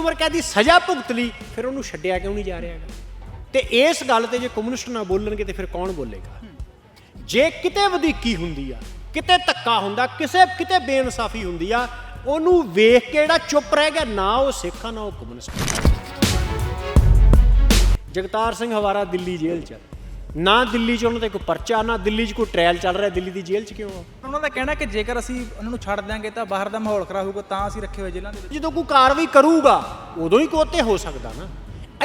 ਉਮਰ ਕੈਦ ਦੀ ਸਜ਼ਾ ਭੁਗਤ ਲਈ, ਫਿਰ ਉਹਨੂੰ ਛੱਡਿਆ ਕਿਉਂ ਨਹੀਂ ਜਾ ਰਿਹਾ ਹੈਗਾ? ਤੇ ਇਸ ਗੱਲ ਤੇ ਜੇ ਕਮਿਊਨਿਸਟ ਨਾ ਬੋਲਣਗੇ ਤੇ ਫਿਰ ਕੌਣ ਬੋਲੇਗਾ? ਜੇ ਕਿਤੇ ਵਧੀਕੀ ਹੁੰਦੀ ਆ, ਕਿਤੇ ਧੱਕਾ ਹੁੰਦਾ, ਕਿਸੇ, ਕਿਤੇ ਬੇਇਨਸਾਫੀ ਹੁੰਦੀ ਆ, ਉਹਨੂੰ ਵੇਖ ਕੇ ਜਿਹੜਾ ਚੁੱਪ ਰਹਿ ਗਿਆ, ਨਾ ਉਹ ਸਿੱਖ ਆ, ਨਾ ਉਹ ਕਮਿਊਨਿਸਟ। ਜਗਤਾਰ ਸਿੰਘ ਹਵਾਰਾ ਦਿੱਲੀ ਜੇਲ੍ਹ 'ਚ ਨਾ ਦਿੱਲੀ 'ਚ ਉਹਨਾਂ ਤੇ ਕੋਈ ਪਰਚਾ ਨਾ ਦਿੱਲੀ 'ਚ ਕੋਈ ਟ੍ਰਾਇਲ ਚੱਲ ਰਿਹਾ ਦਿੱਲੀ ਦੀ ਜੇਲ੍ਹ 'ਚ ਕਿਉਂ ਆ? ਉਹਨਾਂ ਦਾ ਕਹਿਣਾ ਕਿ ਜੇਕਰ ਅਸੀਂ ਉਹਨਾਂ ਨੂੰ ਛੱਡ ਦਿਆਂਗੇ ਤਾਂ ਬਾਹਰ ਦਾ ਮਾਹੌਲ ਖਰਾਬ ਹੋਊਗਾ ਤਾਂ ਅਸੀਂ ਰੱਖੇ ਹੋਏ ਜੇਲ੍ਹਾਂ ਦੇ ਵਿੱਚ। ਜਦੋਂ ਕੋਈ ਕਾਰਵਾਈ ਕਰੂਗਾ ਉਦੋਂ ਹੀ ਕੋਤੇ ਹੋ ਸਕਦਾ ਨਾ।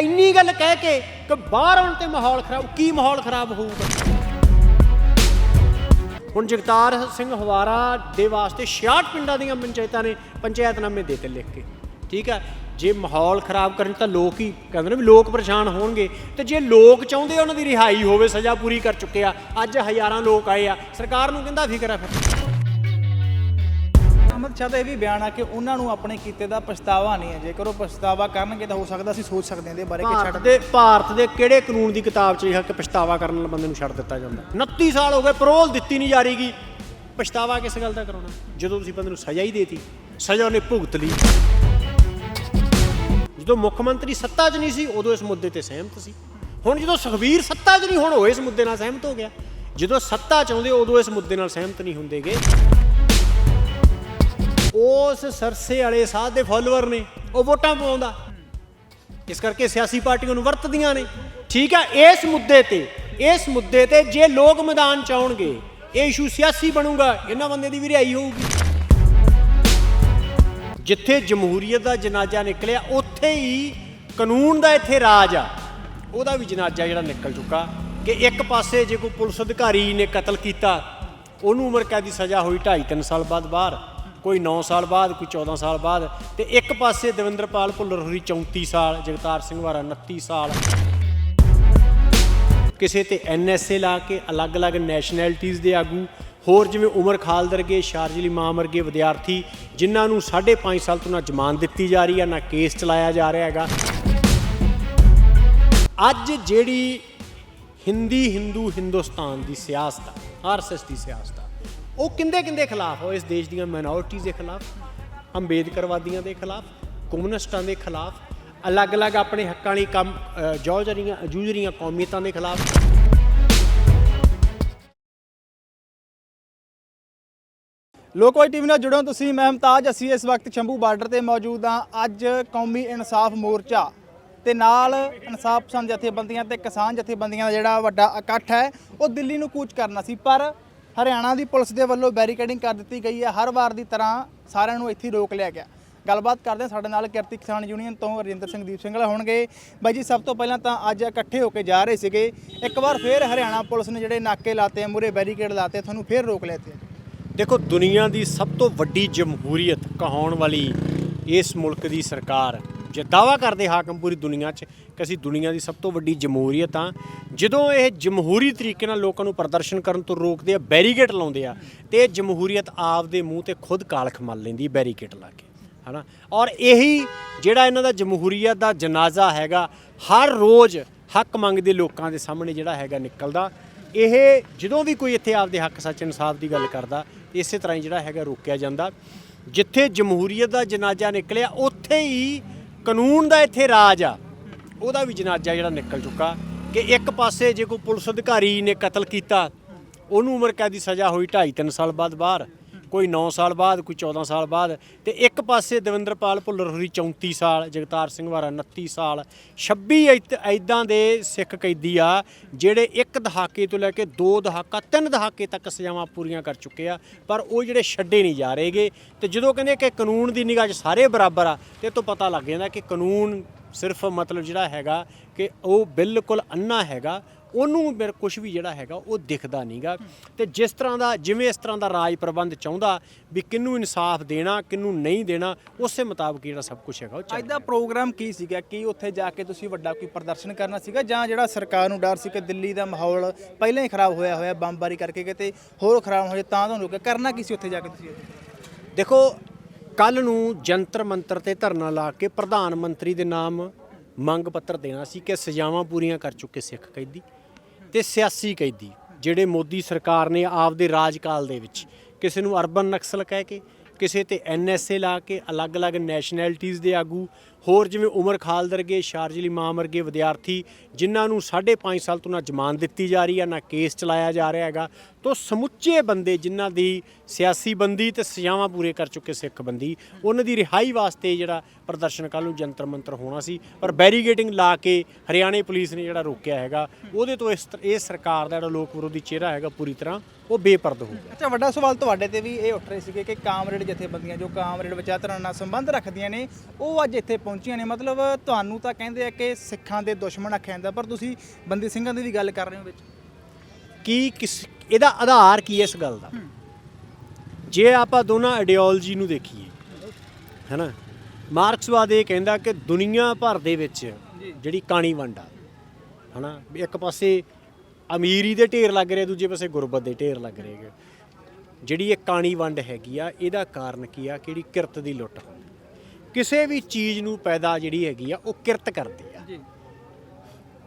ਇੰਨੀ ਗੱਲ ਕਹਿ ਕੇ ਕਿ ਬਾਹਰ ਆਉਣ ਤੇ ਮਾਹੌਲ ਖਰਾਬ ਕੀ ਮਾਹੌਲ ਖਰਾਬ ਹੋਊਗਾ? ਹੁਣ ਜਗਤਾਰ ਸਿੰਘ ਹਵਾਰਾ ਦੇ ਵਾਸਤੇ 66 ਪਿੰਡਾਂ ਦੀਆਂ ਪੰਚਾਇਤਾਂ ਨੇ ਪੰਚਾਇਤਨਾਮੇ ਦੇ ਤੇ ਲਿਖ ਕੇ। ਠੀਕ ਹੈ? ਜੇ ਮਾਹੌਲ ਖਰਾਬ ਕਰਨ ਤਾਂ ਲੋਕ ਹੀ ਕਹਿੰਦੇ ਨੇ ਵੀ ਲੋਕ ਪਰੇਸ਼ਾਨ ਹੋਣਗੇ। ਤੇ ਜੇ ਲੋਕ ਚਾਹੁੰਦੇ ਉਹਨਾਂ ਦੀ ਰਿਹਾਈ ਹੋਵੇ ਸਜ਼ਾ ਪੂਰੀ ਕਰ ਚੁੱਕੇ ਆ ਅੱਜ ਹਜ਼ਾਰਾਂ ਲੋਕ ਆਏ ਆ। ਸਰਕਾਰ ਨੂੰ ਕਹਿੰਦਾ ਫਿਕਰ ਆ ਫਿਰ। ਅਹਿਮਦ ਸ਼ਾਹ ਦਾ ਇਹ ਵੀ ਬਿਆਨ ਆ ਕਿ ਉਹਨਾਂ ਨੂੰ ਆਪਣੇ ਕੀਤੇ ਦਾ ਪਛਤਾਵਾ ਨਹੀਂ ਹੈ। ਜੇਕਰ ਉਹ ਪਛਤਾਵਾ ਕਰਨਗੇ ਤਾਂ ਹੋ ਸਕਦਾ ਅਸੀਂ ਸੋਚ ਸਕਦੇ ਹਾਂ ਇਹਦੇ ਬਾਰੇ ਕਿ ਛੱਡ ਦੇ ਭਾਰਤ ਦੇ ਕਿਹੜੇ ਕਾਨੂੰਨ ਦੀ ਕਿਤਾਬ 'ਚ ਇਹ ਕਿ ਪਛਤਾਵਾ ਕਰਨ ਵਾਲੇ ਬੰਦੇ ਨੂੰ ਛੱਡ ਦਿੱਤਾ ਜਾਂਦਾ? 29 ਸਾਲ ਹੋ ਗਏ ਪਰੋਲ ਦਿੱਤੀ ਨਹੀਂ ਜਾ ਰਹੀਗੀ। ਪਛਤਾਵਾ ਕਿਸ ਗੱਲ ਦਾ ਕਰਾਉਣਾ? ਜਦੋਂ ਤੁਸੀਂ ਬੰਦੇ ਨੂੰ ਸਜ਼ਾ ਹੀ ਦੇਤੀ ਸਜ਼ਾ ਉਹਨੇ ਭੁਗਤ ਲਈ। ਜਦੋਂ ਮੁੱਖ ਮੰਤਰੀ ਸੱਤਾ 'ਚ ਨਹੀਂ ਸੀ, ਉਦੋਂ ਇਸ ਮੁੱਦੇ ਤੇ ਸਹਿਮਤ ਸੀ। ਹੁਣ ਜਦੋਂ ਸੁਖਬੀਰ ਸੱਤਾ 'ਚ ਨਹੀਂ, ਹੁਣ ਉਹ ਇਸ ਮੁੱਦੇ ਨਾਲ ਸਹਿਮਤ ਹੋ ਗਿਆ। ਜਦੋਂ ਸੱਤਾ 'ਚ ਆਉਂਦੇ, ਉਦੋਂ ਇਸ ਮੁੱਦੇ ਨਾਲ ਸਹਿਮਤ ਨਹੀਂ ਹੁੰਦੇਗੇ ਉਸ ਸਰਸੇ ਵਾਲੇ ਸਾਧ ਦੇ ਫਾਲੋਅਰ ਨੇ, ਉਹ ਵੋਟਾਂ ਪਾਉਂਦਾ ਇਸ ਕਰਕੇ ਸਿਆਸੀ ਪਾਰਟੀਆਂ ਨੂੰ ਵਰਤਦੀਆਂ ਨੇ। ਠੀਕ ਹੈ ਇਸ ਮੁੱਦੇ ਤੇ, ਇਸ ਮੁੱਦੇ ਤੇ ਜੇ ਲੋਕ ਮੈਦਾਨ ਚ ਆਉਣਗੇ, ਇਹ ਇਸ਼ੂ ਸਿਆਸੀ ਬਣੂਗਾ, ਇਹਨਾਂ ਬੰਦੇ ਦੀ ਵੀ ਰਿਹਾਈ ਹੋਊਗੀ। ਜਿੱਥੇ ਜਮਹੂਰੀਅਤ ਦਾ ਜਨਾਜ਼ਾ ਨਿਕਲਿਆ ਉੱਥੇ ਹੀ ਕਾਨੂੰਨ ਦਾ ਇੱਥੇ ਰਾਜ ਆ। ਉਹਦਾ ਵੀ ਜਨਾਜ਼ਾ ਜਿਹੜਾ ਨਿਕਲ ਚੁੱਕਾ ਕਿ ਇੱਕ ਪਾਸੇ ਜੇ ਕੋਈ ਪੁਲਿਸ ਅਧਿਕਾਰੀ ਨੇ ਕਤਲ ਕੀਤਾ, ਉਹਨੂੰ ਉਮਰ ਕੈਦ ਦੀ ਸਜ਼ਾ ਹੋਈ 2.5 3 ਸਾਲ ਬਾਅਦ ਬਾਹਰ, ਕੋਈ 9 ਸਾਲ ਬਾਅਦ, ਕੋਈ 14 ਸਾਲ ਬਾਅਦ ਤੇ ਇੱਕ ਪਾਸੇ ਦਵਿੰਦਰਪਾਲ ਭੁੱਲਰ ਹੋਰੀ 34 ਸਾਲ, ਜਗਤਾਰ ਸਿੰਘ ਵਾਰਾ 29 ਸਾਲ। ਕਿਸੇ ਤੇ ਐਨਐਸਏ ਲਾ ਕੇ ਅਲੱਗ-ਅਲੱਗ ਨੈਸ਼ਨੈਲਿਟੀਜ਼ ਦੇ ਆਗੂ ਹੋਰ ਜਿਵੇਂ ਉਮਰ ਖਾਲਦ ਵਰਗੇ ਸ਼ਾਰਜਲੀ ਇਮਾਮ ਵਰਗੇ ਵਿਦਿਆਰਥੀ ਜਿਨ੍ਹਾਂ ਨੂੰ 5.5 ਸਾਲ ਤੋਂ ਨਾ ਜ਼ਮਾਨਤ ਦਿੱਤੀ ਜਾ ਰਹੀ ਹੈ ਨਾ ਕੇਸ ਚਲਾਇਆ ਜਾ ਰਿਹਾ ਹੈਗਾ। ਅੱਜ ਜਿਹੜੀ ਹਿੰਦੀ ਹਿੰਦੂ ਹਿੰਦੁਸਤਾਨ ਦੀ ਸਿਆਸਤ ਆ ਆਰਐਸਐਸ ਦੀ ਸਿਆਸਤ ਆ ਉਹ ਕਿੰਦੇ ਕਿੰਦੇ ਖਿਲਾਫ ਹੋ ਇਸ ਦੇਸ਼ ਦੀਆਂ ਮਾਈਨੋਰਿਟੀਜ਼ ਦੇ ਖਿਲਾਫ ਅੰਬੇਦਕਰਵਾਦੀਆਂ ਦੇ ਖਿਲਾਫ ਕਮਿਊਨਿਸਟਾਂ ਦੇ ਖਿਲਾਫ ਅਲੱਗ-ਅਲੱਗ ਆਪਣੇ ਹੱਕਾਂ ਲਈ ਕੰਮ ਅ, ਰਹੀਆਂ ਜੂਝ ਰਹੀਆਂ ਕੌਮੀਅਤਾਂ ਦੇ ਖਿਲਾਫ। ਲੋਕਵਾਈ ਟੀਵੀ ਨਾਲ ਜੁੜੋ ਤੁਸੀਂ, ਮੈਂ ਮੁਮਤਾਜ ਅਸੀਂ ਇਸ ਵਕਤ ਸ਼ੰਭੂ ਬਾਰਡਰ ਤੇ ਮੌਜੂਦ ਹਾਂ। ਅੱਜ ਕੌਮੀ ਇਨਸਾਫ ਮੋਰਚਾ ਤੇ ਨਾਲ ਇਨਸਾਫ ਪਸੰਦ ਜਥੇਬੰਦੀਆਂ ਤੇ ਕਿਸਾਨ ਜਥੇਬੰਦੀਆਂ ਦਾ ਜਿਹੜਾ ਵੱਡਾ ਇਕੱਠ ਹੈ, ਉਹ ਦਿੱਲੀ ਨੂੰ ਕੂਚ ਕਰਨਾ ਸੀ। ਪਰ ਹਰਿਆਣਾ ਦੀ ਪੁਲਿਸ ਦੇ ਵੱਲੋਂ ਬੈਰੀਕੇਡਿੰਗ ਕਰ ਦਿੱਤੀ ਗਈ ਹੈ। ਹਰ ਵਾਰ ਦੀ ਤਰ੍ਹਾਂ ਸਾਰਿਆਂ ਨੂੰ ਇੱਥੇ ਰੋਕ ਲਿਆ ਗਿਆ। ਗੱਲਬਾਤ ਕਰਦੇ ਹਾਂ ਸਾਡੇ ਨਾਲ ਕਿਰਤੀ ਕਿਸਾਨ ਯੂਨੀਅਨ ਤੋਂ ਰਜਿੰਦਰ ਸਿੰਘ ਦੀਪ ਸਿੰਘਲਾ ਹੋਣਗੇ। ਬਾਈ ਜੀ, ਸਭ ਤੋਂ ਪਹਿਲਾਂ ਤਾਂ ਅੱਜ ਇਕੱਠੇ ਹੋ ਕੇ ਜਾ ਰਹੇ ਸੀਗੇ। ਇੱਕ ਵਾਰ ਫੇਰ ਹਰਿਆਣਾ ਪੁਲਿਸ ਨੇ ਜਿਹੜੇ ਨਾਕੇ ਲਾਤੇ ਆ ਮੂਰੇ ਬੈਰੀਕੇਡ ਲਾਤੇ ਤੁਹਾਨੂੰ ਫੇਰ ਰੋਕ ਲਿਆ ਤੇ ਦੇਖੋ, ਦੁਨੀਆ ਦੀ ਸਭ ਤੋਂ ਵੱਡੀ ਜਮਹੂਰੀਅਤ ਕਹਾਉਣ ਵਾਲੀ ਇਸ ਮੁਲਕ ਦੀ ਸਰਕਾਰ ਜੇ ਦਾਵਾ ਕਰਦੇ ਹਾਕਮ ਪੂਰੀ ਦੁਨੀਆ 'ਚ ਕਿ ਅਸੀਂ ਦੁਨੀਆ ਦੀ ਸਭ ਤੋਂ ਵੱਡੀ ਜਮਹੂਰੀਅਤ ਆ ਜਦੋਂ ਇਹ ਜਮਹੂਰੀ ਤਰੀਕੇ ਨਾਲ ਲੋਕਾਂ ਨੂੰ ਪ੍ਰਦਰਸ਼ਨ ਕਰਨ ਤੋਂ ਰੋਕਦੇ ਆ, ਬੈਰੀਕੇਡ ਲਾਉਂਦੇ ਆ, ਤੇ ਇਹ ਜਮਹੂਰੀਅਤ ਆਪ ਦੇ ਮੂੰਹ ਤੇ ਖੁਦ ਕਾਲਖ ਮਲ ਲੈਂਦੀ ਬੈਰੀਕੇਡ ਲਾ ਕੇ, ਹਨਾ? ਔਰ ਇਹੀ ਜਿਹੜਾ ਇਹਨਾਂ ਦਾ ਜਮਹੂਰੀਅਤ ਦਾ ਜਨਾਜ਼ਾ ਹੈਗਾ, ਹਰ ਰੋਜ਼ ਹੱਕ ਮੰਗਦੇ ਲੋਕਾਂ ਦੇ ਸਾਹਮਣੇ ਜਿਹੜਾ ਹੈਗਾ ਨਿਕਲਦਾ। ਇਹ ਜਦੋਂ ਵੀ ਕੋਈ ਇੱਥੇ ਆਪਦੇ ਹੱਕ ਸੱਚ ਇਨਸਾਫ ਦੀ ਗੱਲ ਕਰਦਾ, ਇਸੇ ਤਰ੍ਹਾਂ ਹੀ ਜਿਹੜਾ ਹੈਗਾ ਰੋਕਿਆ ਜਾਂਦਾ। ਜਿੱਥੇ ਜਮਹੂਰੀਅਤ ਦਾ ਜਨਾਜ਼ਾ ਨਿਕਲਿਆ, ਉੱਥੇ ਹੀ ਕਾਨੂੰਨ ਦਾ ਇੱਥੇ ਰਾਜ ਆ। ਉਹਦਾ ਵੀ ਜਨਾਜ਼ਾ ਜਿਹੜਾ ਨਿਕਲ ਚੁੱਕਾ ਕਿ ਇੱਕ ਪਾਸੇ ਜੇ ਕੋਈ ਪੁਲਿਸ ਅਧਿਕਾਰੀ ਨੇ ਕਤਲ ਕੀਤਾ, ਉਹਨੂੰ ਉਮਰ ਕੈਦ ਦੀ ਸਜ਼ਾ ਹੋਈ 2.5 3 ਸਾਲ ਬਾਅਦ ਬਾਹਰ। ਕੋਈ 9 ਸਾਲ ਬਾਅਦ, ਕੋਈ 14 ਸਾਲ ਬਾਅਦ। ਤੇ ਇੱਕ ਪਾਸੇ ਦਵਿੰਦਰਪਾਲ ਭੁੱਲਰ ਹੋਰੀ 34 ਸਾਲ, ਜਗਤਾਰ ਸਿੰਘ ਵਾਰਾ 29 ਸਾਲ। 26 ਐਦਾਂ ਦੇ ਸਿੱਖ ਕੈਦੀ ਆ, ਜਿਹੜੇ ਇੱਕ ਦਹਾਕੇ ਤੋਂ ਲੈ ਕੇ ਦੋ ਦਹਾਕਾ, ਤਿੰਨ ਦਹਾਕੇ ਤੱਕ ਸਜ਼ਾਵਾਂ ਪੂਰੀਆਂ ਕਰ ਚੁੱਕੇ ਆ, ਪਰ ਉਹ ਜਿਹੜੇ ਛੱਡੇ ਨਹੀਂ ਜਾ ਰਹੇਗੇ ਤੇ ਜਦੋਂ ਕਹਿੰਦੇ ਕਿ ਕਾਨੂੰਨ ਦੀ ਨਿਗਾਹ 'ਚ ਸਾਰੇ ਬਰਾਬਰ ਆ, ਤੇ ਇਹ ਤੋਂ ਪਤਾ ਲੱਗ ਜਾਂਦਾ ਕਿ ਕਾਨੂੰਨ ਸਿਰਫ ਮਤਲਬ ਜਿਹੜਾ ਹੈਗਾ ਕਿ ਉਹ ਬਿਲਕੁਲ ਅੰਨਾ ਹੈਗਾ ਉਹਨੂੰ ਮੇਰੇ ਕੁਝ ਵੀ ਜਿਹੜਾ ਹੈਗਾ ਉਹ ਦਿਖਦਾ ਨਹੀਂਗਾ। ਤੇ ਜਿਸ ਤਰ੍ਹਾਂ ਦਾ ਜਿਵੇਂ ਇਸ ਤਰ੍ਹਾਂ ਦਾ ਰਾਜ ਪ੍ਰਬੰਧ ਚਾਹੁੰਦਾ ਵੀ ਕਿਹਨੂੰ ਇਨਸਾਫ ਦੇਣਾ ਕਿਹਨੂੰ ਨਹੀਂ ਦੇਣਾ ਉਸੇ ਮੁਤਾਬਕ ਜਿਹੜਾ ਸਭ ਕੁਝ ਹੈਗਾ ਉਹ ਚੱਲ ਅੱਜ ਦਾ ਪ੍ਰੋਗਰਾਮ ਕੀ ਸੀਗਾ? ਕੀ ਉੱਥੇ ਜਾ ਕੇ ਤੁਸੀਂ ਵੱਡਾ ਕੋਈ ਪ੍ਰਦਰਸ਼ਨ ਕਰਨਾ ਸੀਗਾ? ਜਾਂ ਜਿਹੜਾ ਸਰਕਾਰ ਨੂੰ ਡਰ ਸੀ ਕਿ ਦਿੱਲੀ ਦਾ ਮਾਹੌਲ ਪਹਿਲਾਂ ਹੀ ਖਰਾਬ ਹੋਇਆ ਹੋਇਆ ਬੰਬਾਰੀ ਕਰਕੇ ਕਿਤੇ ਹੋਰ ਖਰਾਬ ਹੋ ਜਾਏ ਤਾਂ ਤੁਹਾਨੂੰ ਰੁਕਿਆ ਕਰਨਾ ਕੀ ਸੀ ਉੱਥੇ ਜਾ ਕੇ ਤੁਸੀਂ? ਦੇਖੋ ਕੱਲ ਨੂੰ ਜੰਤਰ ਮੰਤਰ ਤੇ ਧਰਨਾ ਲਾ ਕੇ ਪ੍ਰਧਾਨ ਮੰਤਰੀ ਦੇ ਨਾਮ ਮੰਗ ਪੱਤਰ ਦੇਣਾ ਸੀ ਕਿ ਸਜ਼ਾਵਾਂ ਪੂਰੀਆਂ ਕਰ ਚੁੱਕੇ ਸਿੱਖ ਕੈਦੀ ਤੇ ਸਿਆਸੀ ਕੈਦੀ, ਜਿਹੜੇ ਮੋਦੀ ਸਰਕਾਰ ਨੇ ਆਪਦੇ ਰਾਜਕਾਲ ਦੇ ਵਿੱਚ ਕਿਸੇ ਨੂੰ ਅਰਬਨ ਨਕਸਲ ਕਹਿ ਕੇ, ਕਿਸੇ ਤੇ ਐਨਐਸਏ ਲਾ ਕੇ, ਅਲੱਗ-ਅਲੱਗ ਨੈਸ਼ਨੈਲਿਟੀਜ਼ ਦੇ ਆਗੂ ਹੋਰ ਜਿਵੇਂ ਉਮਰ ਖਾਲਦ ਵਰਗੇ ਸ਼ਾਰਜਲੀ ਇਮਾਮ ਵਰਗੇ ਵਿਦਿਆਰਥੀ, ਜਿਨ੍ਹਾਂ ਨੂੰ 5.5 ਸਾਲ ਤੋਂ ਨਾ ਜ਼ਮਾਨਤ ਦਿੱਤੀ ਜਾ ਰਹੀ ਹੈ ਨਾ ਕੇਸ ਚਲਾਇਆ ਜਾ ਰਿਹਾ ਹੈਗਾ, ਤੋਂ ਸਮੁੱਚੇ ਬੰਦੇ ਜਿਨ੍ਹਾਂ ਦੀ ਸਿਆਸੀ ਬੰਦੀ ਤੇ ਸਜ਼ਾਵਾਂ ਪੂਰੇ ਕਰ ਚੁੱਕੇ ਸਿੱਖ ਬੰਦੀ, ਉਹਨਾਂ ਦੀ ਰਿਹਾਈ ਵਾਸਤੇ ਜਿਹੜਾ ਪ੍ਰਦਰਸ਼ਨ ਕੱਲ ਨੂੰ ਜੰਤਰ ਮੰਤਰ ਹੋਣਾ ਸੀ, ਪਰ ਬੈਰੀਗੇਟਿੰਗ ਲਾ ਕੇ ਹਰਿਆਣੇ ਪੁਲਿਸ ਨੇ ਜਿਹੜਾ ਰੋਕਿਆ ਹੈਗਾ, ਉਹਦੇ ਤੋਂ ਇਸ ਇਹ ਸਰਕਾਰ ਦਾ ਜਿਹੜਾ ਲੋਕ ਵਿਰੋਧੀ ਚਿਹਰਾ ਹੈਗਾ ਪੂਰੀ ਤਰ੍ਹਾਂ, ਉਹ ਬੇਪਰਦ ਹੋ ਗਿਆ। ਅੱਛਾ, ਵੱਡਾ ਸਵਾਲ ਤੁਹਾਡੇ ਤੇ ਵੀ ਇਹ ਉੱਠ ਰਹੇ ਸੀਗੇ ਕਿ ਕਾਮਰੇਡ ਜਥੇਬੰਦੀਆਂ, ਜੋ ਕਾਮਰੇਡ ਵਿਚਾਰਧਾਰਾ ਨਾਲ ਸੰਬੰਧ ਰੱਖਦੀਆਂ ਨੇ, ਉਹ ਅੱਜ ਇੱਥੇ ਪਹੁੰਚੀਆਂ ਨੇ। ਮਤਲਬ ਤੁਹਾਨੂੰ ਤਾਂ ਕਹਿੰਦੇ ਆ ਕਿ ਸਿੱਖਾਂ ਦੇ ਦੁਸ਼ਮਣ ਆਖਿਆ ਜਾਂਦਾ ਪਰ ਤੁਸੀਂ ਬੰਦੀ ਸਿੰਘਾਂ ਦੀ ਵੀ ਗੱਲ ਕਰ ਰਹੇ ਹੋ ਵਿੱਚ। ਕੀ ਕਿਸ ਇਹਦਾ ਆਧਾਰ ਕੀ ਹੈ ਇਸ ਗੱਲ ਦਾ? ਜੇ ਆਪਾਂ ਦੋਨਾਂ ਆਈਡੀਓਲੋਜੀ ਨੂੰ ਦੇਖੀਏ ਹੈਨਾ? ਮਾਰਕਸਵਾਦ ਇਹ ਕਹਿੰਦਾ ਕਿ ਦੁਨੀਆ ਭਰ ਦੇ ਵਿੱਚ ਜਿਹੜੀ ਕਾਣੀ ਵੰਡ ਆ ਹਨਾ? ਇੱਕ ਪਾਸੇ ਅਮੀਰੀ ਦੇ ਢੇਰ ਲੱਗ ਰਹੇ ਦੂਜੇ ਪਾਸੇ ਗੁਰਬਤ ਦੇ ਢੇਰ ਲੱਗ ਰਹੇ। ਜਿਹੜੀ ਇਹ ਕਾਣੀ ਵੰਡ ਹੈਗੀ ਆ ਇਹਦਾ ਕਾਰਨ ਕੀ ਆ? ਕਿਹੜੀ ਕਿਰਤ ਦੀ ਲੁੱਟ ਕਿਸੇ ਵੀ ਚੀਜ਼ ਨੂੰ ਪੈਦਾ ਜਿਹੜੀ ਹੈਗੀ ਆ ਉਹ ਕਿਰਤ ਕਰਦੀ ਆ। ਜੀ।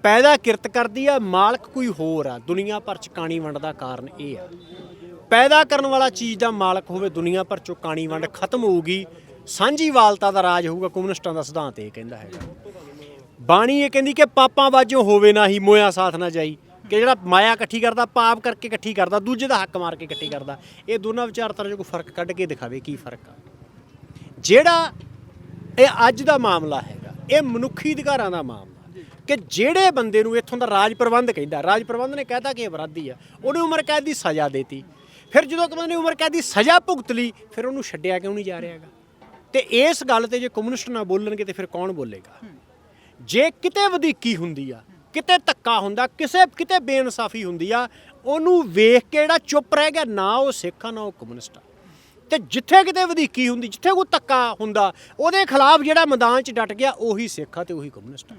ਪੈਦਾ ਕਿਰਤ ਕਰਦੀ ਆ ਮਾਲਕ ਕੋਈ ਹੋਰ ਆ ਦੁਨੀਆ ਭਰ ਚ ਕਾਣੀ ਵੰਡ ਦਾ ਕਾਰਨ ਇਹ ਆ। ਪੈਦਾ ਕਰਨ ਵਾਲਾ ਚੀਜ਼ ਦਾ ਮਾਲਕ ਹੋਵੇ ਦੁਨੀਆ ਭਰ ਚੋਂ ਕਾਣੀ ਵੰਡ ਖਤਮ ਹੋਊਗੀ ਸਾਂਝੀਵਾਲਤਾ ਦਾ ਰਾਜ ਹੋਊਗਾ ਕਮਿਊਨਿਸਟਾਂ ਦਾ ਸਿਧਾਂਤ ਇਹ ਕਹਿੰਦਾ ਹੈਗਾ ਬਾਣੀ ਇਹ ਕਹਿੰਦੀ ਕਿ ਪਾਪਾਂ ਵਾਜੋਂ ਹੋਵੇ ਨਾ ਹੀ ਮੋਇਆ ਸਾਥ ਨਾ ਜਾਈ ਕਿ ਜਿਹੜਾ ਮਾਇਆ ਇਕੱਠੀ ਕਰਦਾ ਪਾਪ ਕਰਕੇ ਇਕੱਠੀ ਕਰਦਾ ਦੂਜੇ ਦਾ ਹੱਕ ਮਾਰ ਕੇ ਇਕੱਠੀ ਕਰਦਾ ਇਹ ਦੋਨਾਂ ਵਿਚਾਰਧਾਰਾ 'ਚ ਕੋਈ ਫ਼ਰਕ ਕੱਢ ਕੇ ਦਿਖਾਵੇ ਕੀ ਫ਼ਰਕ ਆ। ਜਿਹੜਾ ਇਹ ਅੱਜ ਦਾ ਮਾਮਲਾ ਹੈਗਾ। ਇਹ ਮਨੁੱਖੀ ਅਧਿਕਾਰਾਂ ਦਾ ਮਾਮਲਾ। ਕਿ ਜਿਹੜੇ ਬੰਦੇ ਨੂੰ ਇੱਥੋਂ ਦਾ ਰਾਜ ਪ੍ਰਬੰਧ ਕਹਿੰਦਾ, ਰਾਜ ਪ੍ਰਬੰਧ ਨੇ ਕਹਿਤਾ ਕਿ ਅਪਰਾਧੀ ਆ, ਉਹਨੇ ਉਮਰ ਕੈਦ ਦੀ ਸਜ਼ਾ ਦੇਤੀ। ਫਿਰ ਜਦੋਂ ਕਦੇ ਨੇ ਉਮਰ ਕੈਦ ਦੀ ਸਜ਼ਾ ਭੁਗਤ ਲਈ, ਫਿਰ ਉਹਨੂੰ ਛੱਡਿਆ ਕਿਉਂ ਨਹੀਂ ਜਾ ਰਿਹਾ ਹੈਗਾ? ਤੇ ਇਸ ਗੱਲ ਤੇ ਜੇ ਕਮਿਊਨਿਸਟ ਨਾ ਬੋਲਣਗੇ ਤੇ ਫਿਰ ਕੌਣ ਬੋਲੇਗਾ? ਜੇ ਕਿਤੇ ਵਧੀਕੀ ਹੁੰਦੀ ਆ, ਕਿਤੇ ਧੱਕਾ ਹੁੰਦਾ, ਕਿਸੇ, ਕਿਤੇ ਬੇਇਨਸਾਫੀ ਹੁੰਦੀ ਆ, ਉਹਨੂੰ ਵੇਖ ਕੇ ਜਿਹੜਾ ਚੁੱਪ ਰਹਿ ਗਿਆ, ਨਾ ਉਹ ਸਿੱਖ ਆ, ਨਾ ਉਹ ਕਮਿਊਨਿਸਟ ਆ। ਤੇ ਜਿੱਥੇ ਕਿਤੇ ਵਧੀਕੀ ਹੁੰਦੀ, ਜਿੱਥੇ ਕੋਈ ਧੱਕਾ ਹੁੰਦਾ, ਉਹਦੇ ਖਿਲਾਫ ਜਿਹੜਾ ਮੈਦਾਨ 'ਚ ਡਟ ਗਿਆ, ਉਹੀ ਸਿੱਖ ਆ ਤੇ ਉਹੀ ਕਮਿਊਨਿਸਟ ਆ।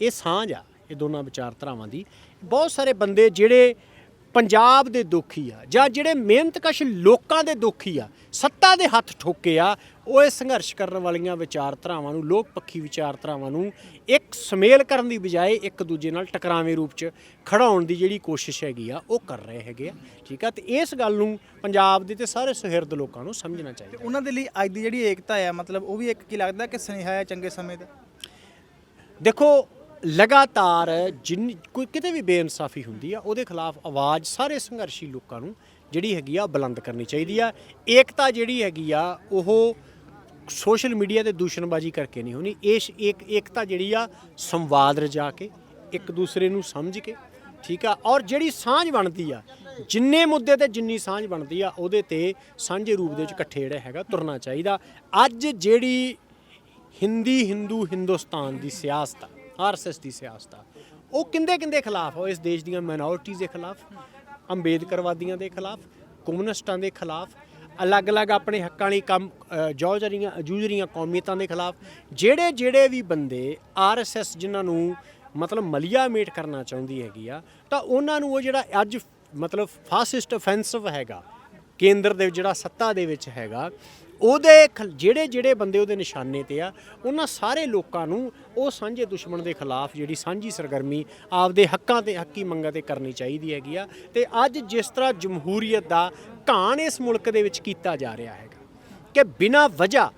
ਇਹ ਸਾਂਝ ਆ, ਇਹ ਦੋਨਾਂ ਵਿਚਾਰਧਾਰਾਵਾਂ ਦੀ। ਬਹੁਤ ਸਾਰੇ ਬੰਦੇ ਜਿਹੜੇ ਪੰਜਾਬ ਦੇ ਦੁਖੀ ਆ ਜਾਂ ਜਿਹੜੇ ਮਿਹਨਤਕਸ਼ ਲੋਕਾਂ ਦੇ ਦੁਖੀ ਆ ਸੱਤਾ ਦੇ ਹੱਥ ਠੋਕੇ ਆ ਉਹ ਇਹ ਸੰਘਰਸ਼ ਕਰਨ ਵਾਲੀਆਂ ਵਿਚਾਰਧਾਰਾਵਾਂ ਨੂੰ ਲੋਕ ਪੱਖੀ ਵਿਚਾਰਧਾਰਾਵਾਂ ਨੂੰ ਇੱਕ ਸਮੇਲ ਕਰਨ ਦੀ ਬਜਾਏ ਇੱਕ ਦੂਜੇ ਨਾਲ ਟਕਰਾਵੇਂ ਰੂਪ 'ਚ ਖੜਾਉਣ ਦੀ ਜਿਹੜੀ ਕੋਸ਼ਿਸ਼ ਹੈਗੀ ਆ ਉਹ ਕਰ ਰਹੇ ਹੈਗੇ ਆ। ਠੀਕ ਆ ਤੇ ਇਸ ਗੱਲ ਨੂੰ ਪੰਜਾਬ ਦੇ ਤੇ ਸਾਰੇ ਸੁਹਿਰਦ ਲੋਕਾਂ ਨੂੰ ਸਮਝਣਾ ਚਾਹੀਦਾ ਤੇ ਉਹਨਾਂ ਦੇ ਲਈ ਅੱਜ ਦੀ ਜਿਹੜੀ ਏਕਤਾ ਹੈ ਮਤਲਬ ਉਹ ਵੀ ਇੱਕ ਕੀ ਲੱਗਦਾ ਕਿ ਸੁਨੇਹਾ ਹੈ ਚੰਗੇ ਸਮੇਂ ਦਾ ਦੇਖੋ ਲਗਾਤਾਰ ਜਿੰਨੀ ਕੋਈ ਕਿਤੇ ਵੀ ਬੇਇਨਸਾਫੀ ਹੁੰਦੀ ਆ, ਉਹਦੇ ਖਿਲਾਫ ਆਵਾਜ਼ ਸਾਰੇ ਸੰਘਰਸ਼ੀ ਲੋਕਾਂ ਨੂੰ ਜਿਹੜੀ ਹੈਗੀ ਆ ਬੁਲੰਦ ਕਰਨੀ ਚਾਹੀਦੀ ਆ। ਏਕਤਾ ਜਿਹੜੀ ਹੈਗੀ ਆ, ਉਹ ਸੋਸ਼ਲ ਮੀਡੀਆ ਤੇ ਦੂਸ਼ਣਬਾਜ਼ੀ ਕਰਕੇ ਨਹੀਂ ਹੋਣੀ। ਇਸ ਇੱਕ ਏਕਤਾ ਜਿਹੜੀ ਆ, ਸੰਵਾਦ ਰਜਾ ਕੇ, ਇੱਕ ਦੂਸਰੇ ਨੂੰ ਸਮਝ ਕੇ, ਠੀਕ ਆ? ਔਰ ਜਿਹੜੀ ਸਾਂਝ ਬਣਦੀ ਆ, ਜਿੰਨੇ ਮੁੱਦੇ ਤੇ ਜਿੰਨੀ ਸਾਂਝ ਬਣਦੀ ਆ, ਉਹਦੇ ਤੇ ਸਾਂਝੇ ਰੂਪ ਦੇ ਵਿੱਚ ਇਕੱਠੇ ਜਿਹੜਾ ਹੈਗਾ, ਤੁਰਨਾ ਚਾਹੀਦਾ। ਅੱਜ ਜਿਹੜੀ ਹਿੰਦੀ, ਹਿੰਦੂ, ਹਿੰਦੁਸਤਾਨ ਦੀ ਸਿਆਸਤ ਆ ਆਰਐਸਐਸ ਦੀ ਸਿਆਸਤ ਆ। ਉਹ ਕਿੰਦੇ ਕਿੰਦੇ ਖਿਲਾਫ? ਹੋ ਇਸ ਦੇਸ਼ ਦੀਆਂ ਮਾਈਨੋਰਿਟੀਜ਼ ਦੇ ਖਿਲਾਫ ਅੰਬੇਦਕਰਵਾਦੀਆਂ ਦੇ ਖਿਲਾਫ ਕਮਿਊਨਿਸਟਾਂ ਦੇ ਖਿਲਾਫ ਅਲੱਗ-ਅਲੱਗ ਆਪਣੇ ਹੱਕਾਂ ਲਈ ਕੰਮ ਅ, ਜੌਜ ਰਹੀਆਂ ਜੂਝ ਰਹੀਆਂ ਕੌਮੀਅਤਾਂ ਦੇ ਖਿਲਾਫ ਜਿਹੜੇ ਜਿਹੜੇ ਵੀ ਬੰਦੇ ਆਰਐਸਐਸ ਜਿਨ੍ਹਾਂ ਨੂੰ ਮਤਲਬ ਮਲੀਆ ਮੇਟ ਕਰਨਾ ਚਾਹੁੰਦੀ ਹੈਗੀ ਆ ਤਾਂ ਉਹਨਾਂ ਨੂੰ ਉਹ ਜਿਹੜਾ ਅੱਜ ਮਤਲਬ ਫਾਸਿਸਟ ਅਫੈਂਸਿਵ ਹੈਗਾ ਕੇਂਦਰ ਦੇ ਜਿਹੜਾ ਸੱਤਾ ਦੇ ਵਿੱਚ ਹੈਗਾ ਉਹਦੇ ਖਿਲ- ਜਿਹੜੇ ਜਿਹੜੇ ਬੰਦੇ ਉਹਦੇ ਨਿਸ਼ਾਨੇ ਤੇ ਆ, ਉਹਨਾਂ ਸਾਰੇ ਲੋਕਾਂ ਨੂੰ ਉਹ ਸਾਂਝੇ ਦੁਸ਼ਮਣ ਦੇ ਖਿਲਾਫ ਜਿਹੜੀ ਸਾਂਝੀ ਸਰਗਰਮੀ ਆਪਦੇ ਹੱਕਾਂ ਤੇ, ਹੱਕੀ ਮੰਗਾਂ ਤੇ ਕਰਨੀ ਚਾਹੀਦੀ ਹੈਗੀ ਆ ਤੇ ਅੱਜ ਜਿਸ ਤਰ੍ਹਾਂ ਜਮਹੂਰੀਅਤ ਦਾ ਘਾਣ ਇਸ ਮੁਲਕ ਦੇ ਵਿੱਚ ਕੀਤਾ ਜਾ ਰਿਹਾ ਹੈਗਾ ਕਿ ਬਿਨਾਂ ਵਜ੍ਹਾ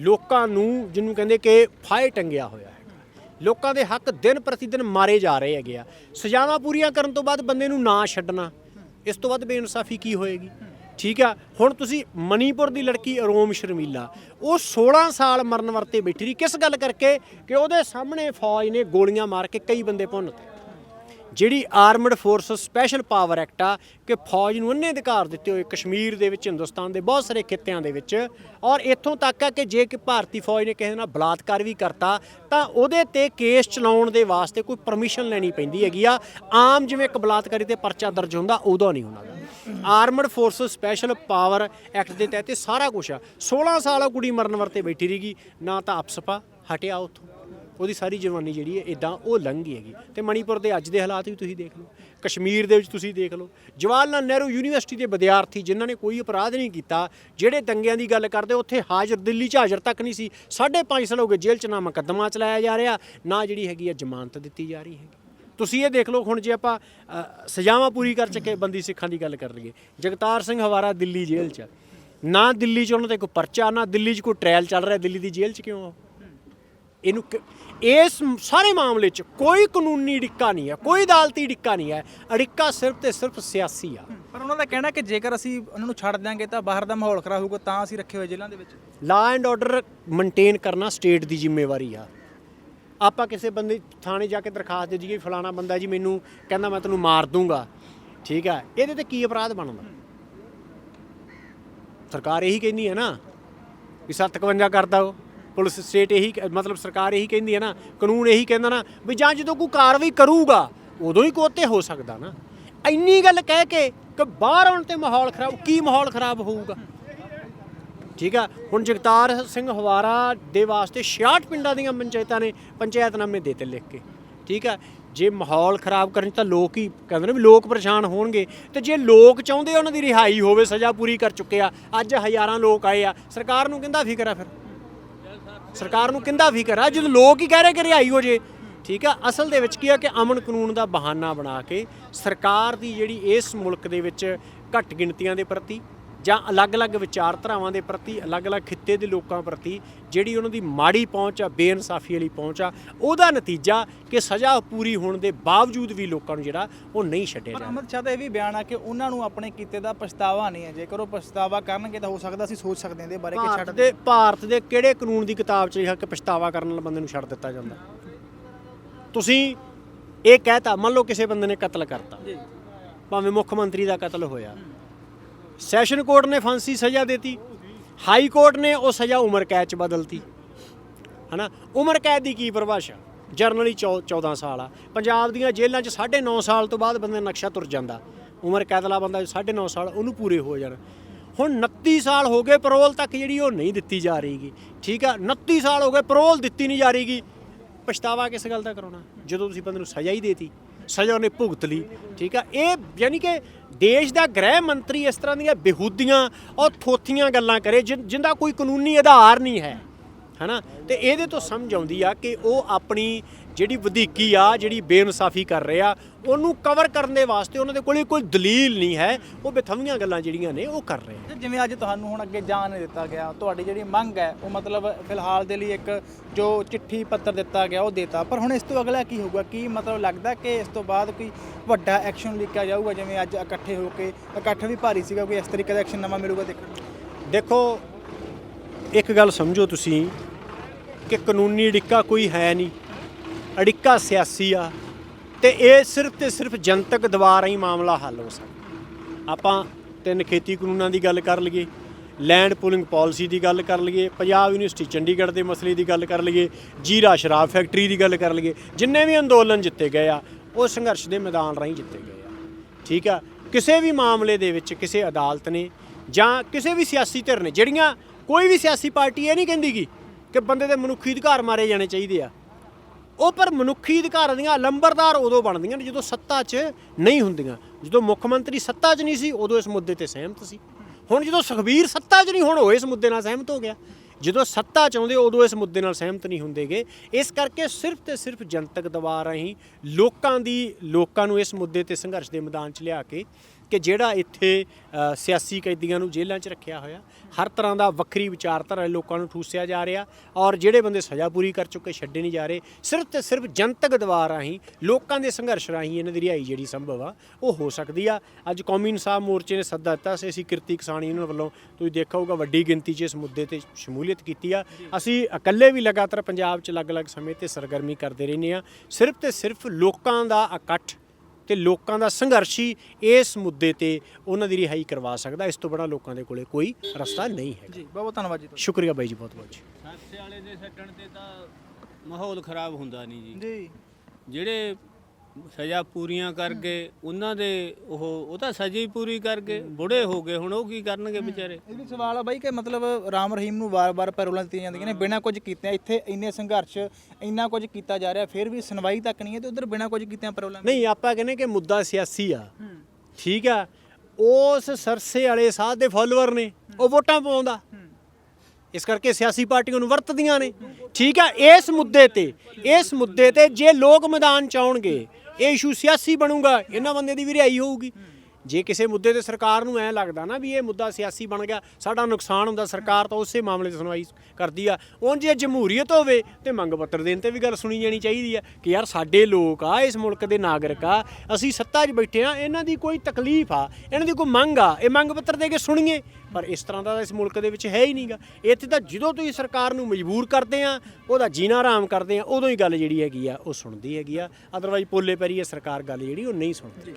ਲੋਕਾਂ ਨੂੰ ਜਿਹਨੂੰ ਕਹਿੰਦੇ ਕਿ ਫਾਇ ਟੰਗਿਆ ਹੋਇਆ ਹੈਗਾ। ਲੋਕਾਂ ਦੇ ਹੱਕ ਦਿਨ ਪ੍ਰਤੀ ਦਿਨ ਮਾਰੇ ਜਾ ਰਹੇ ਹੈਗੇ ਆ। ਸਜ਼ਾਵਾਂ ਪੂਰੀਆਂ ਕਰਨ ਤੋਂ ਬਾਅਦ ਬੰਦੇ ਨੂੰ ਨਾ ਛੱਡਣਾ, ਇਸ ਤੋਂ ਬਾਅਦ ਬੇਇਨਸਾਫੀ ਕੀ ਹੋਏਗੀ? ਠੀਕ ਆ? ਹੁਣ ਤੁਸੀਂ ਮਨੀਪੁਰ ਦੀ ਲੜਕੀ ਅਰੋਮ ਸ਼ਰਮੀਲਾ, ਉਹ 16 ਸਾਲ ਮਰਨ ਵਰਤੇ ਬੈਠੀ ਰਹੀ। ਕਿਸ ਗੱਲ ਕਰਕੇ? ਕਿ ਉਹਦੇ ਸਾਹਮਣੇ ਫੌਜ ਨੇ ਗੋਲੀਆਂ ਮਾਰ ਕੇ ਕਈ ਬੰਦੇ ਭੁੰਨਤੇ ਜਿਹੜੀ armed force special power act ਆ, ਕਿ ਫੌਜ ਨੂੰ ਅੰਨੇ ਅਧਿਕਾਰ ਦਿੱਤੇ ਹੋਏ ਕਸ਼ਮੀਰ ਦੇ ਵਿੱਚ, ਹਿੰਦੁਸਤਾਨ ਦੇ ਬਹੁਤ ਸਾਰੇ ਖਿੱਤਿਆਂ ਦੇ ਵਿੱਚ, ਔਰ ਇੱਥੋਂ ਤੱਕ ਆ ਕਿ ਜੇ ਕਿ ਭਾਰਤੀ ਫੌਜ ਨੇ ਕਿਸੇ ਨਾਲ ਬਲਾਤਕਾਰ ਵੀ ਕਰਤਾ, ਤਾਂ ਉਹਦੇ ਤੇ ਕੇਸ ਚਲਾਉਣ ਦੇ ਵਾਸਤੇ ਕੋਈ ਪਰਮਿਸ਼ਨ ਲੈਣੀ ਪੈਂਦੀ ਹੈਗੀ ਆ। ਆਮ ਜਿਵੇਂ ਇੱਕ ਬਲਾਤਕਾਰੀ ਤੇ ਪਰਚਾ ਦਰਜ ਹੁੰਦਾ, ਉਦੋਂ ਨਹੀਂ ਹੁੰਦਾ। Armed force special power act ਦੇ ਤਹਿਤ ਸਾਰਾ ਕੁਝ ਆ। 16 ਸਾਲ ਉਹ ਕੁੜੀ ਮਰਨ ਵਰਤੇ ਬੈਠੀ ਰਹੀਗੀ, ਨਾ ਤਾਂ ਅਪਸਪਾ, ਹਟਿਆ ਉੱਥੋਂ। ਉਹਦੀ ਸਾਰੀ ਜਵਾਨੀ ਜਿਹੜੀ ਹੈ ਇਦਾਂ ਉਹ ਲੰਘ ਗਈ ਹੈਗੀ। ਤੇ ਮਣੀਪੁਰ ਦੇ ਅੱਜ ਦੇ ਹਾਲਾਤ ਵੀ ਤੁਸੀਂ ਦੇਖ ਲਓ। ਕਸ਼ਮੀਰ ਦੇ ਵਿੱਚ ਤੁਸੀਂ ਦੇਖ ਲਓ। ਜਵਾਹਰ ਲਾਲ ਨਹਿਰੂ ਯੂਨੀਵਰਸਿਟੀ ਦੇ ਵਿਦਿਆਰਥੀ ਜਿਨ੍ਹਾਂ ਨੇ ਕੋਈ ਅਪਰਾਧ ਨਹੀਂ ਕੀਤਾ, ਜਿਹੜੇ ਦੰਗਿਆਂ ਦੀ ਗੱਲ ਕਰਦੇ, ਉੱਥੇ ਹਾਜ਼ਰ, ਦਿੱਲੀ 'ਚ ਹਾਜ਼ਰ ਤੱਕ ਨਹੀਂ ਸੀ। ਸਾਢੇ ਪੰਜ ਸਾਲ ਹੋ ਗਏ ਜੇਲ੍ਹ 'ਚ ਨਾ ਮੁਕੱਦਮਾ ਚਲਾਇਆ ਜਾ ਰਿਹਾ, ਨਾ ਜਿਹੜੀ ਹੈਗੀ ਆ ਜ਼ਮਾਨਤ ਦਿੱਤੀ ਜਾ ਰਹੀ ਹੈਗੀ। ਤੁਸੀਂ ਇਹ ਦੇਖ ਲਓ, ਹੁਣ ਜੇ ਆਪਾਂ ਸਜ਼ਾਵਾਂ ਪੂਰੀ ਕਰ ਚੱਕੇ ਬੰਦੀ ਸਿੱਖਾਂ ਦੀ ਗੱਲ ਕਰ ਲਈਏ। ਜਗਤਾਰ ਸਿੰਘ ਹਵਾਰਾ ਦਿੱਲੀ ਜੇਲ੍ਹ 'ਚ ਨਾ ਦਿੱਲੀ 'ਚ ਉਹਨਾਂ ਤੇ ਕੋਈ ਪਰਚਾ, ਨਾ ਦਿੱਲੀ 'ਚ ਕੋਈ ਟ੍ਰਾਇਲ ਚੱਲ ਰਿਹਾ, ਦਿੱਲੀ ਦੀ ਜੇਲ੍ਹ 'ਚ ਕਿਉਂ ਆ ਇਹਨੂੰ ਕਿ- ਇਸ ਸਾਰੇ ਮਾਮਲੇ 'ਚ ਕੋਈ ਕਾਨੂੰਨੀ ਡਿੱਕਾ ਨਹੀਂ ਹੈ ਕੋਈ ਅਦਾਲਤੀ ਡਿੱਕਾ ਨਹੀਂ ਹੈ। ਅੜਿੱਕਾ ਸਿਰਫ ਤੇ ਸਿਰਫ ਸਿਆਸੀ ਆ। ਪਰ ਉਹਨਾਂ ਦਾ ਕਹਿਣਾ ਕਿ ਜੇਕਰ ਅਸੀਂ ਉਹਨਾਂ ਨੂੰ ਛੱਡ ਦਿਆਂਗੇ ਤਾਂ ਬਾਹਰ ਦਾ ਮਾਹੌਲ ਖਰਾਬ ਹੋਊਗਾ ਤਾਂ ਅਸੀਂ ਰੱਖੇ ਹੋਏ ਜੇਲ੍ਹਾਂ ਦੇ ਵਿੱਚ। ਲਾ ਐਂਡ ਆਰਡਰ ਮੇਨਟੇਨ ਕਰਨਾ ਸਟੇਟ ਦੀ ਜ਼ਿੰਮੇਵਾਰੀ ਆ। ਆਪਾਂ ਕਿਸੇ ਬੰਦੇ ਥਾਣੇ ਜਾ ਕੇ ਦਰਖਾਸਤ ਦੇ ਦਈਏ ਫਲਾਣਾ ਬੰਦਾ ਜੀ ਮੈਨੂੰ ਕਹਿੰਦਾ ਮੈਂ ਤੈਨੂੰ ਮਾਰ ਦੂੰਗਾ ਠੀਕ ਹੈ ਇਹਦੇ ਤੇ ਕੀ ਅਪਰਾਧ ਬਣਦਾ? ਸਰਕਾਰ ਇਹੀ ਕਹਿੰਦੀ ਹੈ ਨਾ ਵੀ 751 ਕਰਦਾ ਉਹ। ਪੁਲਿਸ ਸਟੇਟ ਇਹੀ ਕ- ਮਤਲਬ ਸਰਕਾਰ ਇਹੀ ਕਹਿੰਦੀ ਹੈ ਨਾ, ਕਾਨੂੰਨ ਇਹੀ ਕਹਿੰਦਾ ਨਾ ਵੀ ਜਾਂ ਜਦੋਂ ਕੋਈ ਕਾਰਵਾਈ ਕਰੂਗਾ, ਉਦੋਂ ਹੀ ਕੋਤੇ ਹੋ ਸਕਦਾ ਨਾ। ਇੰਨੀ ਗੱਲ ਕਹਿ ਕੇ ਕਿ ਬਾਹਰ ਆਉਣ ਤੇ ਮਾਹੌਲ ਖਰਾਬ, ਕੀ ਮਾਹੌਲ ਖਰਾਬ ਹੋਊਗਾ? ਠੀਕ ਆ? ਹੁਣ ਜਗਤਾਰ ਸਿੰਘ ਹਵਾਰਾ ਦੇ ਵਾਸਤੇ 66 ਪਿੰਡਾਂ ਦੀਆਂ ਪੰਚਾਇਤਾਂ ਨੇ ਪੰਚਾਇਤਨਾਮੇ ਦਿੱਤੇ ਲਿਖ ਕੇ। ਠੀਕ ਆ? ਜੇ ਮਾਹੌਲ ਖਰਾਬ ਕਰਨ 'ਚ ਤਾਂ ਲੋਕ ਹੀ ਕਹਿੰਦੇ ਨੇ ਵੀ ਲੋਕ ਪਰੇਸ਼ਾਨ ਹੋਣਗੇ। ਤੇ ਜੇ ਲੋਕ ਚਾਹੁੰਦੇ ਉਹਨਾਂ ਦੀ ਰਿਹਾਈ ਹੋਵੇ, ਸਜ਼ਾ ਪੂਰੀ ਕਰ ਚੁੱਕੇ ਆ, ਅੱਜ ਹਜ਼ਾਰਾਂ ਲੋਕ ਆਏ ਆ, ਸਰਕਾਰ ਨੂੰ ਕਹਿੰਦਾ ਫਿਕਰ ਆ ਫਿਰ? ਸਰਕਾਰ ਨੂੰ ਕਿੰਦਾ ਫਿਕਰ ਆ? ਜਦੋਂ ਲੋਕ ਹੀ ਕਹਿ ਰਹੇ ਕਿ ਰਿਹਾਈ ਹੋ ਜੇ, ਠੀਕ ਆ? ਅਸਲ ਦੇ ਵਿੱਚ ਕੀ ਆ ਕਿ ਅਮਨ ਕਾਨੂੰਨ ਦਾ ਬਹਾਨਾ ਬਣਾ ਕੇ ਸਰਕਾਰ ਦੀ ਜਿਹੜੀ ਇਸ ਮੁਲਕ ਦੇ ਵਿੱਚ ਘੱਟ ਗਿਣਤੀਆਂ ਦੇ ਪ੍ਰਤੀ ਜਾਂ ਅਲੱਗ-ਅਲੱਗ ਵਿਚਾਰਧਾਰਾਵਾਂ ਦੇ ਪ੍ਰਤੀ ਅਲੱਗ-ਅਲੱਗ ਖਿੱਤੇ ਦੇ ਲੋਕਾਂ ਪ੍ਰਤੀ ਜਿਹੜੀ ਉਹਨਾਂ ਦੀ ਮਾੜੀ ਪਹੁੰਚ ਆ ਬੇਇਨਸਾਫੀ ਵਾਲੀ ਪਹੁੰਚ ਆ ਉਹਦਾ ਨਤੀਜਾ ਕਿ ਸਜ਼ਾ ਪੂਰੀ ਹੋਣ ਦੇ ਬਾਵਜੂਦ ਵੀ ਲੋਕਾਂ ਨੂੰ ਜਿਹੜਾ ਉਹ ਨਹੀਂ ਛੱਡਿਆ ਪਰ ਜਾ ਅਮਰ ਸ਼ਾਹ ਦਾ ਇਹ ਵੀ ਬਿਆਨ ਆ ਕਿ ਉਹਨਾਂ ਨੂੰ ਆਪਣੇ ਕੀਤੇ ਦਾ ਪਛਤਾਵਾ ਨਹੀਂ ਹੈ। ਜੇਕਰ ਉਹ ਪਛਤਾਵਾ ਕਰਨਗੇ ਤਾਂ ਹੋ ਸਕਦਾ ਅਸੀਂ ਸੋਚ ਸਕਦੇ ਹਾਂ ਇਹਦੇ ਬਾਰੇ ਕਿ ਛੱਡ ਦੇ। ਭਾਰਤ ਦੇ ਕਿਹੜੇ ਕਾਨੂੰਨ ਦੀ ਕਿਤਾਬ 'ਚ ਲਿਖਿਆ ਕਿ ਪਛਤਾਵਾ ਕਰਨ ਨਾਲ ਬੰਦੇ ਨੂੰ ਛੱਡ ਦਿੱਤਾ ਜਾਂਦਾ? ਤੁਸੀਂ ਇਹ ਕਹਿਤਾ ਮੰਨ ਲਓ ਕਿਸੇ ਬੰਦੇ ਨੇ ਕਤਲ ਕਰਤਾ। ਜੀ। ਭਾਵੇਂ ਮੁੱਖ ਮੰਤਰੀ ਦਾ ਕਤਲ ਹੋਇਆ। ਸੈਸ਼ਨ ਕੋਰਟ ਨੇ ਫਾਂਸੀ ਸਜ਼ਾ ਦਿੱਤੀ। ਹਾਈ ਕੋਰਟ ਨੇ ਉਹ ਸਜ਼ਾ ਉਮਰ ਕੈਦ ਚ ਬਦਲਤੀ। ਹਨਾ? ਉਮਰ ਕੈਦ ਦੀ ਕੀ ਪਰਿਭਾਸ਼ਾ ਜਰਨਲੀ 14 ਸਾਲ ਆ। ਪੰਜਾਬ ਦੀਆਂ ਜੇਲ੍ਹਾਂ 'ਚ 9.5 ਸਾਲ ਤੋਂ ਬਾਅਦ ਬੰਦੇ ਦਾ ਨਕਸ਼ਾ ਤੁਰ ਜਾਂਦਾ। ਉਮਰ ਕੈਦ ਵਾਲਾ ਬੰਦਾ 9.5 ਸਾਲ, ਉਹਨੂੰ ਪੂਰੇ ਹੋ ਜਾਣ। ਹੁਣ 29 ਸਾਲ ਹੋ ਗਏ ਪਰੋਲ ਤੱਕ ਜਿਹੜੀ ਉਹ ਨਹੀਂ ਦਿੱਤੀ ਜਾ ਰਹੀਗੀ। ਠੀਕ ਆ? 29 ਸਾਲ ਹੋ ਗਏ ਪਰੋਲ ਦਿੱਤੀ ਨਹੀਂ ਜਾ ਰਹੀਗੀ। ਪਛਤਾਵਾ ਕਿਸ ਗੱਲ ਦਾ ਕਰਾਉਣਾ? ਜਦੋਂ ਤੁਸੀਂ ਬੰਦੇ ਨੂੰ ਸਜ਼ਾ ਹੀ ਦੇਤੀ। ਸਜ਼ਾ ਉਹਨੇ ਭੁਗਤ ਲਈ, ਠੀਕ ਆ? ਇਹ ਯਾਨੀ ਕਿ ਦੇਸ਼ ਦਾ ਗ੍ਰਹਿ ਮੰਤਰੀ ਇਸ ਤਰ੍ਹਾਂ ਦੀਆਂ ਬੇਹੂਦੀਆਂ ਔਰ ਥੋਥੀਆਂ ਗੱਲਾਂ ਕਰੇ, ਜਿਨ- ਜਿੰਦਾ ਕੋਈ ਕਾਨੂੰਨੀ ਆਧਾਰ ਨਹੀਂ ਹੈ, ਹਨਾ? ਤੇ ਇਹਦੇ ਤੋਂ ਸਮਝ ਆਉਂਦੀ ਆ ਕਿ ਉਹ ਆਪਣੀ ਜਿਹੜੀ ਵਧੀਕੀ ਆ ਜਿਹੜੀ ਬੇਇਨਸਾਫੀ ਕਰ ਰਿਹਾ ਉਹਨੂੰ ਕਵਰ ਕਰਨ ਦੇ ਵਾਸਤੇ ਉਹਨਾਂ ਦੇ ਕੋਲੇ ਕੋਈ ਦਲੀਲ ਨਹੀਂ ਹੈ। ਉਹ ਬੇਥਵੀਆਂ ਗੱਲਾਂ ਜਿਹੜੀਆਂ ਨੇ ਉਹ ਕਰ ਰਹੇ ਆ। ਜਿਵੇਂ ਅੱਜ ਤੁਹਾਨੂੰ ਹੁਣ ਅੱਗੇ ਜਾਣ ਦਿੱਤਾ ਗਿਆ ਤੁਹਾਡੀ ਜਿਹੜੀ ਮੰਗ ਹੈ ਉਹ ਮਤਲਬ ਫਿਲਹਾਲ ਦੇ ਲਈ ਇੱਕ ਜੋ ਚਿੱਠੀ ਪੱਤਰ ਦਿੱਤਾ ਗਿਆ ਉਹ ਦੇਤਾ। ਪਰ ਹੁਣ ਇਸ ਤੋਂ ਅਗਲਾ ਕੀ ਹੋਊਗਾ? ਕੀ ਮਤਲਬ ਲੱਗਦਾ ਕਿ ਇਸ ਤੋਂ ਬਾਅਦ ਕੋਈ ਵੱਡਾ ਐਕਸ਼ਨ ਲਿਖਿਆ ਜਾਊਗਾ ਜਿਵੇਂ ਅੱਜ ਇਕੱਠੇ ਹੋ ਕੇ ਇਕੱਠ ਵੀ ਭਾਰੀ ਸੀਗਾ ਕੋਈ ਇਸ ਤਰੀਕੇ ਦਾ ਐਕਸ਼ਨ ਨਵਾਂ ਮਿਲੂਗਾ ਦੇਖਣ ਨੂੰ? ਦੇਖੋ ਇੱਕ ਗੱਲ ਸਮਝੋ ਤੁਸੀਂ ਕਿ ਕਾਨੂੰਨੀ ਅੜਿੱਕਾ ਕੋਈ ਹੈ ਨਹੀਂ। ਅੜਿੱਕਾ ਸਿਆਸੀ ਆ ਤੇ ਇਹ ਸਿਰਫ ਤੇ ਸਿਰਫ ਜਨਤਕ ਦੁਆਰਾ ਹੀ ਮਾਮਲਾ ਹੱਲ ਹੋ ਸਕਦਾ। ਆਪਾਂ ਤਿੰਨ ਖੇਤੀ ਕਾਨੂੰਨਾਂ ਦੀ ਗੱਲ ਕਰ ਲਈਏ ਲੈਂਡ ਪੂਲਿੰਗ ਪਾਲਿਸੀ ਦੀ ਗੱਲ ਕਰ ਲਈਏ, ਪੰਜਾਬ ਯੂਨੀਵਰਸਿਟੀ ਚੰਡੀਗੜ੍ਹ ਦੇ ਮਸਲੇ ਦੀ ਗੱਲ ਕਰ ਲਈਏ, ਜੀਰਾ ਸ਼ਰਾਬ ਫੈਕਟਰੀ ਦੀ ਗੱਲ ਕਰ ਲਈਏ, ਜਿੰਨੇ ਵੀ ਅੰਦੋਲਨ ਜਿੱਤੇ ਗਏ ਆ, ਉਹ ਸੰਘਰਸ਼ ਦੇ ਮੈਦਾਨ ਰਾਹੀਂ ਜਿੱਤੇ ਗਏ ਆ। ਠੀਕ ਆ? ਕਿਸੇ ਵੀ ਮਾਮਲੇ ਦੇ ਵਿੱਚ ਕਿਸੇ ਅਦਾਲਤ ਨੇ ਜਾਂ ਕਿਸੇ ਵੀ ਸਿਆਸੀ ਧਿਰ ਨੇ, ਜਿਹੜੀਆਂ ਕੋਈ ਵੀ ਸਿਆਸੀ ਪਾਰਟੀ ਇਹ ਨਹੀਂ ਕਹਿੰਦੀ ਗੀ ਕਿ ਬੰਦੇ ਦੇ ਮਨੁੱਖੀ ਅਧਿਕਾਰ ਮਾਰੇ ਜਾਣੇ ਚਾਹੀਦੇ ਆ ਉਹ ਪਰ ਮਨੁੱਖੀ ਅਧਿਕਾਰਾਂ ਦੀਆਂ ਲੰਬਰਦਾਰ ਉਦੋਂ ਬਣਦੀਆਂ ਨੇ ਜਦੋਂ ਸੱਤਾ 'ਚ ਨਹੀਂ ਹੁੰਦੀਆਂ। ਜਦੋਂ ਮੁੱਖ ਮੰਤਰੀ ਸੱਤਾ 'ਚ ਨਹੀਂ ਸੀ, ਉਦੋਂ ਇਸ ਮੁੱਦੇ ਤੇ ਸਹਿਮਤ ਸੀ। ਹੁਣ ਜਦੋਂ ਸੁਖਬੀਰ ਸੱਤਾ 'ਚ ਨਹੀਂ, ਹੁਣ ਉਹ ਇਸ ਮੁੱਦੇ ਨਾਲ ਸਹਿਮਤ ਹੋ ਗਿਆ। ਜਦੋਂ ਸੱਤਾ ਚਾਹੁੰਦੇ ਉਦੋਂ ਇਸ ਮੁੱਦੇ ਨਾਲ ਸਹਿਮਤ ਨਹੀਂ ਹੁੰਦੇਗੇ ਇਸ ਕਰਕੇ ਸਿਰਫ ਤੇ ਸਿਰਫ ਜਨਤਕ ਦਬਾਅ ਰਾਹੀਂ ਲੋਕਾਂ ਦੀ, ਲੋਕਾਂ ਨੂੰ ਇਸ ਮੁੱਦੇ ਤੇ ਸੰਘਰਸ਼ ਦੇ ਮੈਦਾਨ 'ਚ ਲਿਆ ਕੇ ਕਿ ਜਿਹੜਾ ਇੱਥੇ ਸਿਆਸੀ ਕੈਦੀਆਂ ਨੂੰ ਜੇਲ੍ਹਾਂ 'ਚ ਰੱਖਿਆ ਹੋਇਆ, ਹਰ ਤਰ੍ਹਾਂ ਦਾ ਵੱਖਰੀ ਵਿਚਾਰਧਾਰਾ ਲੋਕਾਂ ਨੂੰ ਠੂਸਿਆ ਜਾ ਰਿਹਾ ਔਰ ਜਿਹੜੇ ਬੰਦੇ ਸਜ਼ਾ ਪੂਰੀ ਕਰ ਚੁੱਕੇ, ਛੱਡੇ ਨਹੀਂ ਜਾ ਰਹੇ, ਸਿਰਫ ਤੇ ਸਿਰਫ ਜਨਤਕ ਦਬਾਅ ਰਾਹੀਂ, ਲੋਕਾਂ ਦੇ ਸੰਘਰਸ਼ ਰਾਹੀਂ ਇਹਨਾਂ ਦੀ ਰਿਹਾਈ ਜਿਹੜੀ ਸੰਭਵ ਆ, ਉਹ ਹੋ ਸਕਦੀ ਆ। ਅੱਜ ਕੌਮੀ ਇਨਸਾਫ ਮੋਰਚੇ ਨੇ ਸੱਦਾ ਦਿੱਤਾ ਸੀ, ਅਸੀਂ ਕਿਰਤੀ ਕਿਸਾਨ ਯੂਨੀਅਨ ਵੱਲੋਂ, ਤੁਸੀਂ ਦੇਖਿਆ ਹੋਊਗਾ ਵੱਡੀ ਗਿਣਤੀ 'ਚ ਇਸ ਮੁੱਦੇ ਤੇ ਸ਼ਮੂਲੀਅਤ ਕੀਤੀ ਆ। ਅਸੀਂ ਇਕੱਲੇ ਵੀ ਲਗਾਤਾਰ ਪੰਜਾਬ 'ਚ ਅਲੱਗ-ਅਲੱਗ ਸਮੇਂ ਤੇ ਸਰਗਰਮੀ ਕਰਦੇ ਰਹਿੰਦੇ ਆ। ਸਿਰਫ ਤੇ ਸਿਰਫ ਲੋਕਾਂ ਦਾ ਇਕੱਠ ਤੇ ਲੋਕਾਂ ਦਾ ਸੰਘਰਸ਼ ਹੀ ਇਸ ਮੁੱਦੇ ਤੇ ਉਹਨਾਂ ਦੀ ਰਿਹਾਈ ਕਰਵਾ ਸਕਦਾ। ਇਸ ਤੋਂ ਬੜਾ ਲੋਕਾਂ ਦੇ ਕੋਲੇ ਕੋਈ ਰਸਤਾ ਨਹੀਂ ਹੈ ਜੀ ਬਹੁਤ ਬਹੁਤ ਧੰਨਵਾਦ ਜੀ ਤੁਹਾਡਾ। ਸ਼ੁਕਰੀਆ ਬਾਈ ਜੀ ਬਹੁਤ ਬਹੁਤ ਜੀ। ਹਾਦਸੇ ਵਾਲੇ ਦੇ ਛੱਡਣ ਤੇ ਤਾਂ ਮਾਹੌਲ ਖਰਾਬ ਹੁੰਦਾ ਨਹੀਂ ਜੀ। ਜੀ। ਜਿਹੜੇ ਸਜ਼ਾ ਪੂਰੀਆਂ ਕਰ ਗਏ ਉਹਨਾਂ ਦੇ ਉਹ ਉਹ ਤਾਂ ਸਜ਼ਾ ਹੀ ਪੂਰੀ ਕਰ ਗਏ ਬੁੜੇ ਹੋ ਗਏ ਹੁਣ ਉਹ ਕੀ ਕਰਨਗੇ ਵਿਚਾਰੇ? ਇਹ ਵੀ ਸਵਾਲ ਆ ਬਾਈ ਕਿ ਮਤਲਬ ਰਾਮ ਰਹੀਮ ਨੂੰ ਵਾਰ-ਵਾਰ ਪੈਰੋਲਾਂ ਦਿੱਤੀਆਂ ਜਾਂਦੀਆਂ ਨੇ ਬਿਨਾਂ ਕੁਝ ਕੀਤਿਆਂ ਇੱਥੇ ਇੰਨੇ ਸੰਘਰਸ਼ ਇੰਨਾ ਕੁਝ ਕੀਤਾ ਜਾ ਰਿਹਾ ਫਿਰ ਵੀ ਸੁਣਵਾਈ ਤੱਕ ਨਹੀਂ ਹੈ ਤੇ ਉਧਰ ਬਿਨਾਂ ਕੁਝ ਕੀਤਿਆਂ ਪੈਰੋਲਾਂ ਨਹੀਂ ਆਪਾਂ ਕਹਿੰਦੇ ਕਿ ਮੁੱਦਾ ਸਿਆਸੀ ਆ। ਠੀਕ ਆ? ਉਸ ਸਰਸੇ ਵਾਲੇ ਸਾਧ ਦੇ ਫਾਲੋਅਰ ਨੇ ਉਹ ਵੋਟਾਂ ਪਾਉਂਦਾ। ਇਸ ਕਰਕੇ ਸਿਆਸੀ ਪਾਰਟੀਆਂ ਨੂੰ ਵਰਤਦੀਆਂ ਨੇ। ਠੀਕ ਆ? ਇਸ ਮੁੱਦੇ ਤੇ ਇਸ ਮੁੱਦੇ ਤੇ ਜੇ ਲੋਕ ਮੈਦਾਨ ਚ ਆਉਣਗੇ ਇਹ ਇਸ਼ੂ ਸਿਆਸੀ ਬਣੂਗਾ, ਇਹਨਾਂ ਬੰਦੇ ਦੀ ਵੀ ਰਿਹਾਈ ਹੋਊਗੀ। ਜੇ ਕਿਸੇ ਮੁੱਦੇ ਤੇ ਸਰਕਾਰ ਨੂੰ ਐ ਲੱਗਦਾ ਨਾ ਵੀ ਇਹ ਮੁੱਦਾ ਸਿਆਸੀ ਬਣ ਗਿਆ, ਸਾਡਾ ਨੁਕਸਾਨ ਹੁੰਦਾ, ਸਰਕਾਰ ਤਾਂ ਉਸੇ ਮਾਮਲੇ 'ਤੇ ਸੁਣਵਾਈ ਕਰਦੀ ਆ। ਉਂਝ ਜੇ ਜਮਹੂਰੀਅਤ ਹੋਵੇ ਤੇ ਮੰਗ ਪੱਤਰ ਦੇਣ ਤੇ ਵੀ ਗੱਲ ਸੁਣੀ ਜਾਣੀ ਚਾਹੀਦੀ ਆ ਕਿ ਯਾਰ ਸਾਡੇ ਲੋਕ ਆ, ਇਸ ਮੁਲਕ ਦੇ ਨਾਗਰਿਕ ਆ, ਅਸੀਂ ਸੱਤਾ 'ਚ ਬੈਠੇ ਆ, ਇਹਨਾਂ ਦੀ ਕੋਈ ਤਕਲੀਫ ਆ, ਇਹਨਾਂ ਦੀ ਕੋਈ ਮੰਗ ਆ, ਇਹ ਮੰਗ ਪੱਤਰ ਦੇ ਕੇ ਸੁਣੀਏ। ਪਰ ਇਸ ਤਰ੍ਹਾਂ ਦਾ ਤਾਂ ਇਸ ਮੁਲਕ ਦੇ ਵਿੱਚ ਹੈ ਹੀ ਨਹੀਂਗਾ। ਇੱਥੇ ਤਾਂ ਜਦੋਂ ਤੁਸੀਂ ਸਰਕਾਰ ਨੂੰ ਮਜਬੂਰ ਕਰਦੇ ਆ, ਉਹਦਾ ਜੀਣਾ ਆਰਾਮ ਕਰਦੇ ਆ, ਉਦੋਂ ਹੀ ਗੱਲ ਜਿਹੜੀ ਹੈਗੀ ਆ, ਉਹ ਸੁਣਦੀ ਹੈਗੀ ਆ। ਅਦਰਵਾਈਜ਼ ਪੋਲੇ ਪੈਰੀ ਇਹ ਸਰਕਾਰ ਗੱਲ ਜਿਹੜੀ ਉਹ ਨਹੀਂ ਸੁਣਦੀ।